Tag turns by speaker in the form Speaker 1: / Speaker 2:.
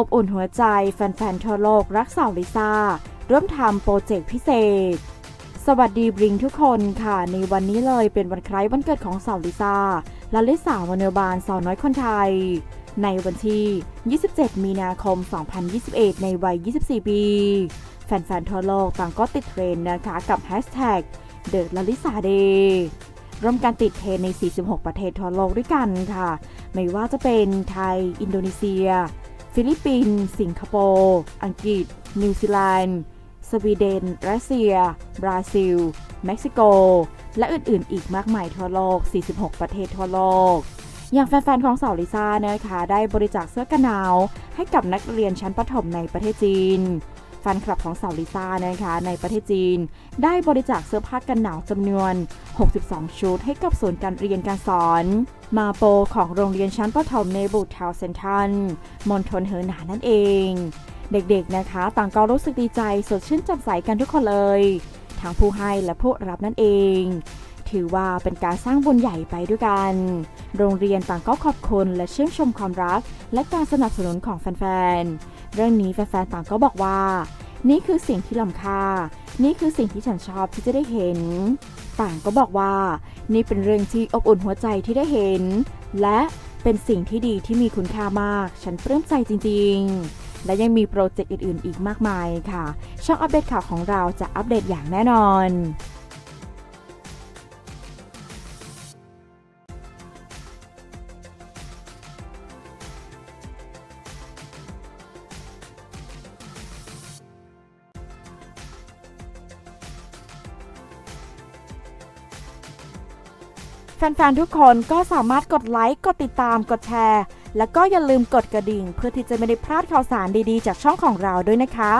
Speaker 1: อบอุ่นหัวใจแฟนๆทั่วโลกรักสาวลิซ่าร่วมทำโปรเจกต์พิเศษ สวัสดีบริงทุกคนค่ะ ในวันนี้เลยเป็นวันคล้ายวันเกิดของสาวลิซ่าและลิสาวเนบาลสาวน้อยคนไทย ในวันที่ 27 มีนาคม 2021 ในวัย 24 ปี แฟนๆทั่วโลกต่างก็ติดเทรนด์นะคะกับแฮชแท็ก The Lalisa Day ร่วมการติดเทรนด์ใน 46 ประเทศทั่วโลกด้วยกันค่ะ ไม่ว่าจะเป็นไทย อินโดนีเซีย ฟิลิปปินส์สิงคโปร์ อังกฤษ นิวซีแลนด์ สวีเดน รัสเซีย บราซิล เม็กซิโก และอื่นๆ อีกมากมายทั่วโลก 46 ประเทศทั่วโลก อย่างแฟนๆ ของสาวลิซ่านะคะ ได้บริจาคเสื้อกันหนาว ให้กับนักเรียนชั้นประถมในประเทศจีน แฟนคลับของสาวลิซ่านะคะในประเทศจีน ได้บริจาคเสื้อผ้ากันหนาวจำนวน 62 ชุดให้กับศูนย์การเรียนการสอน มาโปของโรงเรียนชั้นประถมในบูทาวเซนทันมณฑลเฮอหนานนั่นเอง เด็กๆนะคะ ต่างก็รู้สึกดีใจสดชื่นจ่มใสกันทุกคนเลยทั้งผู้ให้และผู้รับนั่นเอง ถือว่าเป็นการสร้างบุญใหญ่ไปด้วยกัน โรงเรียนต่างก็ขอบคุณและชื่นชมความรัก และการสนับสนุนของแฟนๆ เรื่องนี้แฟนๆ ต่างก็บอกว่า นี่คือสิ่งที่ล้ำค่า นี่คือสิ่งที่ฉันชอบที่จะได้เห็น ต่างก็บอกว่า นี่เป็นเรื่องที่อบอุ่นหัวใจที่ได้เห็น และเป็นสิ่งที่ดีที่มีคุณค่ามาก ฉันปลื้มใจจริง ๆ และยังมีโปรเจกต์อื่น ๆ อีกมากมายค่ะ ช่องอัปเดตข่าวของเราจะอัปเดตอย่างแน่นอน แฟนๆ ทุกคนก็สามารถกดไลค์ กดติดตาม กดแชร์ แล้วก็อย่าลืมกดกระดิ่ง เพื่อที่จะไม่ได้พลาดข่าวสารดีๆ จากช่องของเราด้วยนะคะ